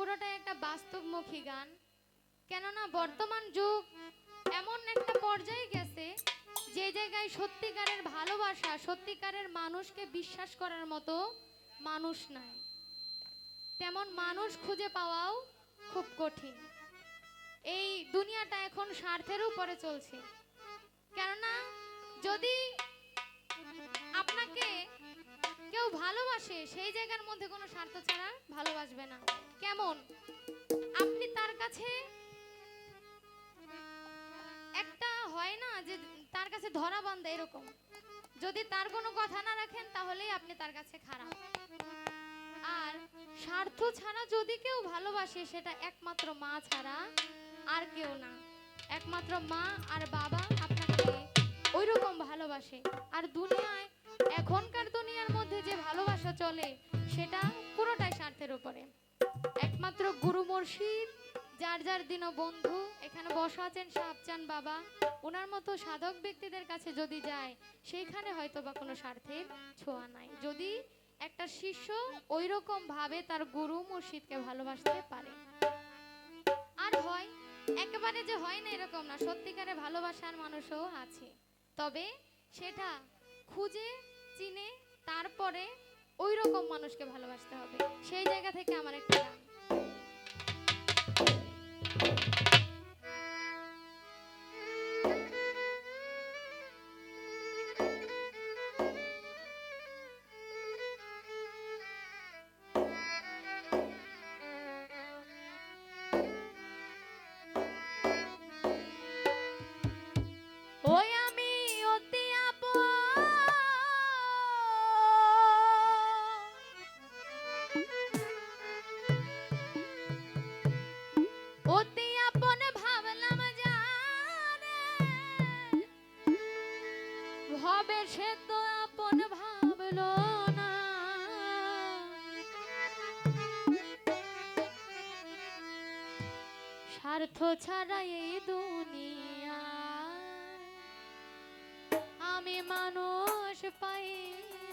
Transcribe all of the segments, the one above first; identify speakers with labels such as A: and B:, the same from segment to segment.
A: পুরোটাই একটা বাস্তবমুখী গান। কেননা বর্তমান যুগ এমন একটা পর্যায়ে গেছে যে জায়গায় সত্যিকারের ভালোবাসা, সত্যিকারের মানুষকে বিশ্বাস করার মতো মানুষ নাই। তেমন মানুষ খুঁজে পাওয়াও খুব কঠিন। এই দুনিয়াটা এখন স্বার্থের উপরে চলছে। কেননা যদি আপনাকে কেউ ভালোবাসে, সেই জায়গার মধ্যে কোনো স্বার্থ ছাড়া ভালোবাসবে না। কেমন? আপনি তার কাছে একটা হয় না যে তার কাছে ধরা বান্ধা এরকম। যদি তার কোনো কথা না রাখেন, তাহলেই আপনি তার কাছে খারাপ। আর স্বার্থ ছাড়া যদি কেউ ভালোবাসে, সেটা একমাত্র মা ছাড়া আর কেউ না। একমাত্র মা আর বাবা আপনাকে ওই রকম ভালোবাসে। আর দুনিয়ায় এখনকার দুনিয়ার মধ্যে যে ভালোবাসা চলে, সেটা পুরোটাই স্বার্থের উপরে। একমাত্র গুরু মুর্শিদ, যার যার দিন বন্ধু, এখানে বসা আছেন সাপচান বাবা। ওনার মতো সাধক ব্যক্তিদের কাছে যদি যায়, সেইখানে হয়তো বা কোনো স্বার্থের ছোঁয়া নাই। যদি একটা শিষ্য ওই রকম ভাবে তার গুরু মুর্শিদকে ভালোবাসতে পারে। আর হয়, একেবারে যে হয় না এরকম না, সত্যিকারে ভালোবাসার মানুষও আছে। তবে সেটা খুঁজে চিনে তারপরে ওই রকম মানুষকে ভালোবাসতে হবে। সেই জায়গা থেকে আমার একটা গান স্বার্থ ছাড়া এই দুনিয়া। আমি মানুষ পাইলাম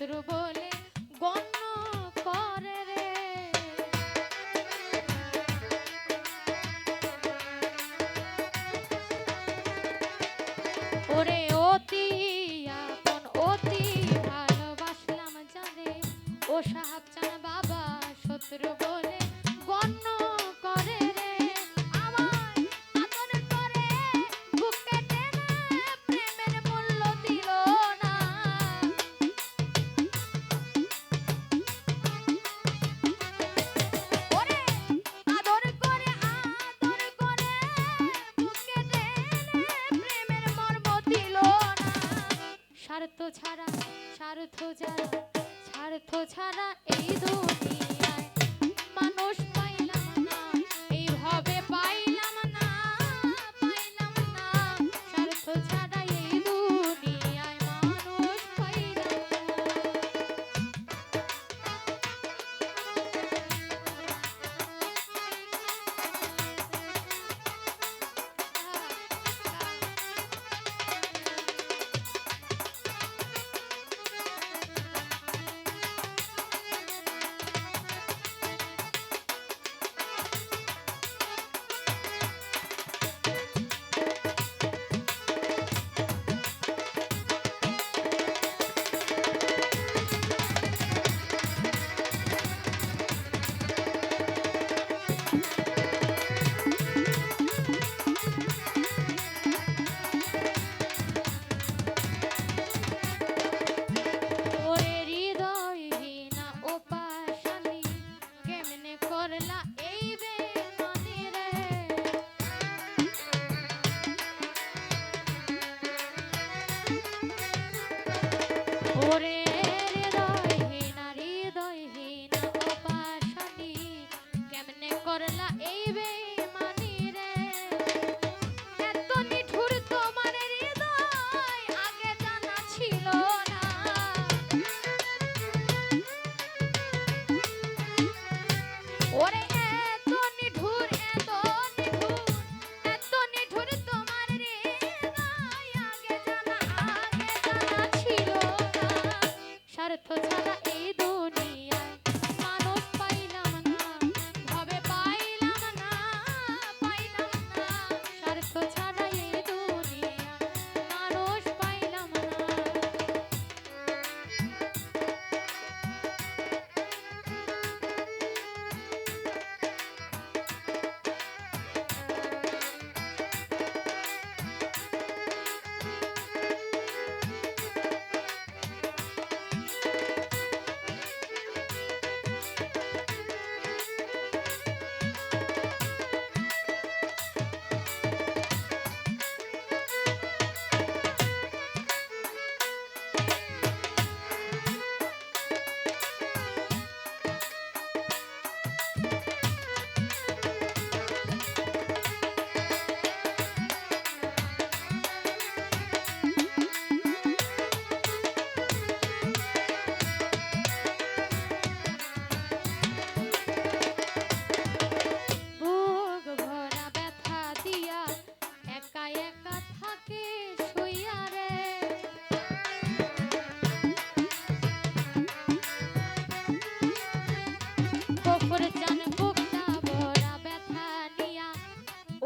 A: শত্রু বলে গণ্য করে রে। ওরে অতি আপন, অতি ভালোবাসলাম জানে, ও সাহাব বাবা শত্রু বলে ছাড়া স্বার্থ ছাড়া স্বার্থ ছাড়া এই দুনিয়ায় মানুষ ওরে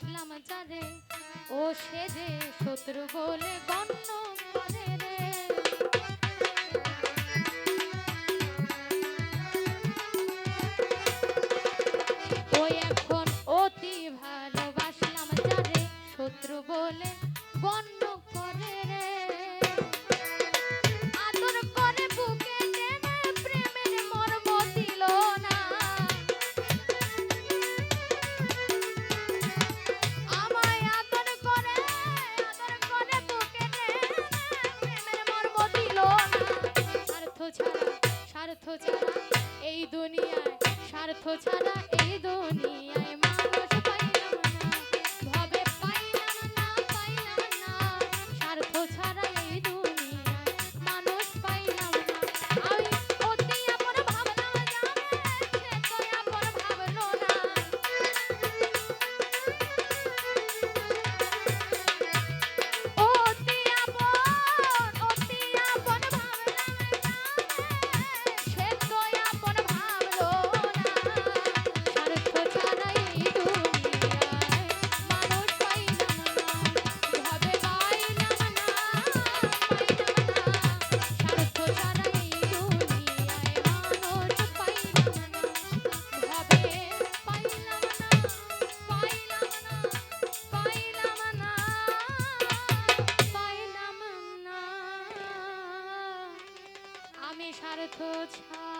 A: দেখলাম যারে ও সে যে শত্রু বলে গণ্য করে রে। অতি ভালোবাসলাম শত্রু বলে বন্ধ করে রে। ছাড়া স্বার্থ ছাড়া এই দুনিয়ায় স্বার্থ ছাড়া এই দুনিয়া had a good time.